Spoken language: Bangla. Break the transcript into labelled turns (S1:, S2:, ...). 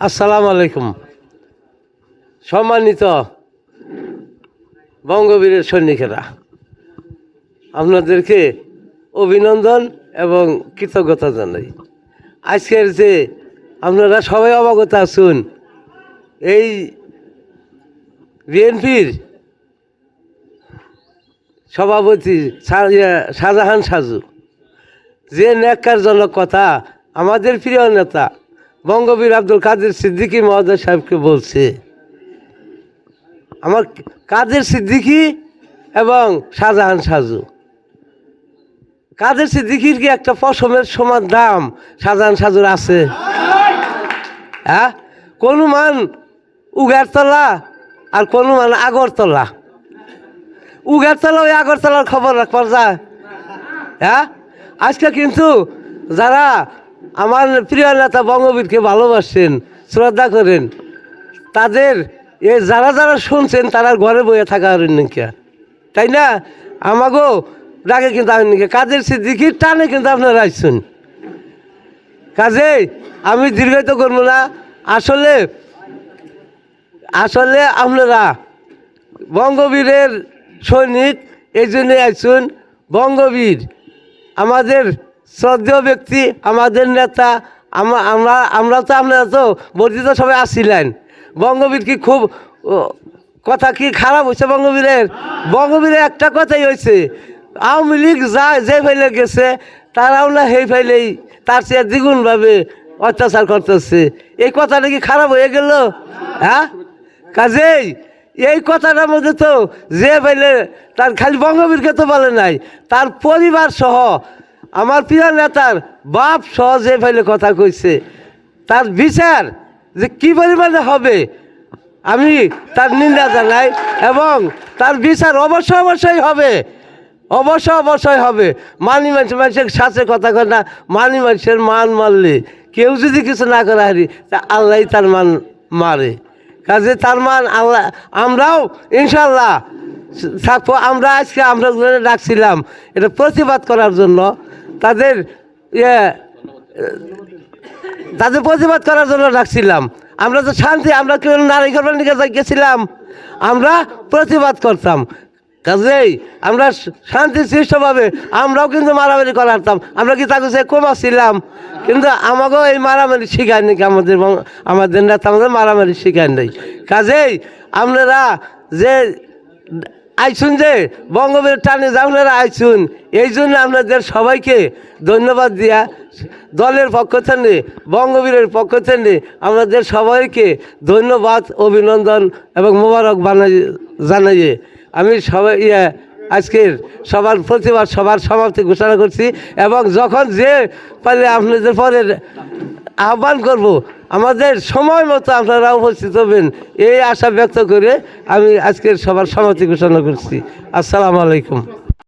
S1: আসসালামু আলাইকুম। সম্মানিত বঙ্গবীরের সৈনিকেরা, আপনাদেরকে অভিনন্দন এবং কৃতজ্ঞতা জানাই। আজকের যে আপনারা সবাই অবগত আছেন, এই বিএনপির সভাপতি শাহজাহান সাজু, যে ন্যাক্কারজনক কথা আমাদের প্রিয় নেতা বঙ্গবীর আব্দুল কাদের সিদ্দিকী মহোদয় সাহেবকে বলছে, আমার কাদের সিদ্দিকী এবং শাহজাহান সাজু। কাদের সিদ্দিকির কি একটা পশমের সমান দাম শাহজাহান সাজুর আছে? হ্যাঁ? কোনো মান উগারতলা আর কোনো মান আগরতলা। উগারতলা ওই আগরতলার খবর রাখবার যায়। হ্যাঁ? আজকে কিন্তু যারা আমার প্রিয় নেতা বঙ্গবীরকে ভালোবাসেন, শ্রদ্ধা করেন। তাদের এ যারা যারা শুনছেন তারা ঘরে বয়ে থাকা হরেন নাকি তাই না? আমাকেও ডাকে কিন্তু আমি নাকি কাজের সিদ্দিকির টানে কিন্তু আপনারা আসছেন কাজেই আমি দীর্ঘায়িত করব না। আসলে আসলে আপনারা বঙ্গবীরের সৈনিক এই জন্যে আসুন বঙ্গবীর আমাদের শ্রদ্ধেয় ব্যক্তি, আমাদের নেতা, আমা- আমরা আমরা তো আপনারা তো বর্ধিত সবাই আসছিলেন বঙ্গবীর কি খুব কথা কি খারাপ হয়েছে বঙ্গবীরের? বঙ্গবীরের একটা কথাই হয়েছে, আওয়ামী লীগ যা যে ফেলে গেছে, তারাও না সেই ফেলেই তার চেয়ে দ্বিগুণভাবে অত্যাচার করতেছে। এই কথাটা কি খারাপ হয়ে গেল? হ্যাঁ? কাজেই এই কথাটার মধ্যে তো যে পাইলে তার খালি বঙ্গবীরকে তো বলে নাই, তার পরিবার সহ আমার প্রিয় নেতার বাপ সহজে পাইলে কথা কইছে। তার বিচার যে কি পরিমাণে হবে, আমি তার নিন্দা জানাই এবং তার বিচার অবশ্য অবশ্যই হবে, অবশ্যই অবশ্যই হবে। মানি মানুষ, মানুষের সাথে কথা কয় না, মানি মানুষের মান মারলে কেউ যদি কিছু না করে হারি, তা আল্লাহ তার মান মারে। কাজে তার মান আল্লাহ, আমরাও ইনশাল্লাহ থাকব, আমরা আজকে আমরা ডাকছিলাম, এটা প্রতিবাদ করার জন্য তাদের ইয়ে তাদের প্রতিবাদ করার জন্য ডাকছিলাম। আমরা তো শান্তি, আমরা কেউ নারী করবার দিকে গেছিলাম? আমরা প্রতিবাদ করতাম। কাজেই আমরা শান্তি সৃষ্টভাবে আমরাও কিন্তু মারামারি করাতাম। আমরা কি তাকে সে কমাচ্ছিলাম কিন্তু আমাকেও এই মারামারি শিখায় নাকি আমাদের আমাদের নেতা আমাদের মারামারি শিখায় নেই। কাজেই আপনারা যে আইসুন যে বঙ্গবীর টানে আপনারা আইসুন। এই জন্য আপনাদের সবাইকে ধন্যবাদ দিয়া দলের পক্ষ থেকে, বঙ্গবীরের পক্ষ থেকে আমাদের সবাইকে ধন্যবাদ, অভিনন্দন এবং মোবারক বানাই, জানাইয়ে। আমি সবাই ইয়ে আজকের সবার প্রতিবাদ, সবার সমাপ্তি ঘোষণা করছি এবং যখন যে পারলে আপনাদের পরে আহ্বান করব আমাদের সময় মতো আপনারা উপস্থিত হবেন। এই আশা ব্যক্ত করে আমি আজকের সবার সমাপ্তি ঘোষণা করছি। আসসালামু আলাইকুম।